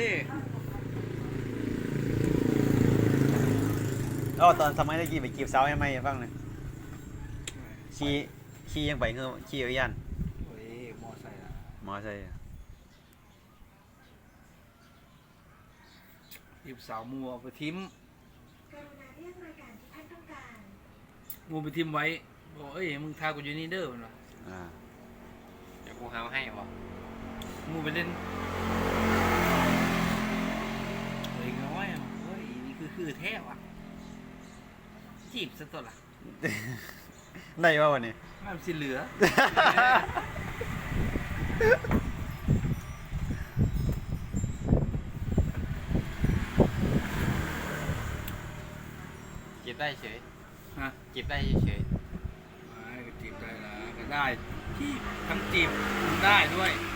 นี่อ๋อตอนสมัยตะกี้ไปจีบสาวให้ไหมฟังหน่อยขี่ขี่ยังไปคือขี่จักรยานโอ้ยมอไซค์อะมอไซค์อะหยิบสาวมัวไปทิ้มกรุณาเลือกรายการที่ท่านต้องการ มัวไปทิ้มไว้บอกเอ้ยมึงทากูอยู่นี่เด้อมันวะอ่าเดี๋ยวกูหามาให้บอกมัวไปเล่นเฮ้ยน้อยอะเฮ้ยนี่ คือคือแท้วะจีบซะตัวละได้ป่ะวันนี้มันสิเหลือ จีบได้เฉยฮะจีบได้เฉยไม่ก็จีบได้ละก็ได้จีบทั้งจีบทั้งได้ด้วยๆ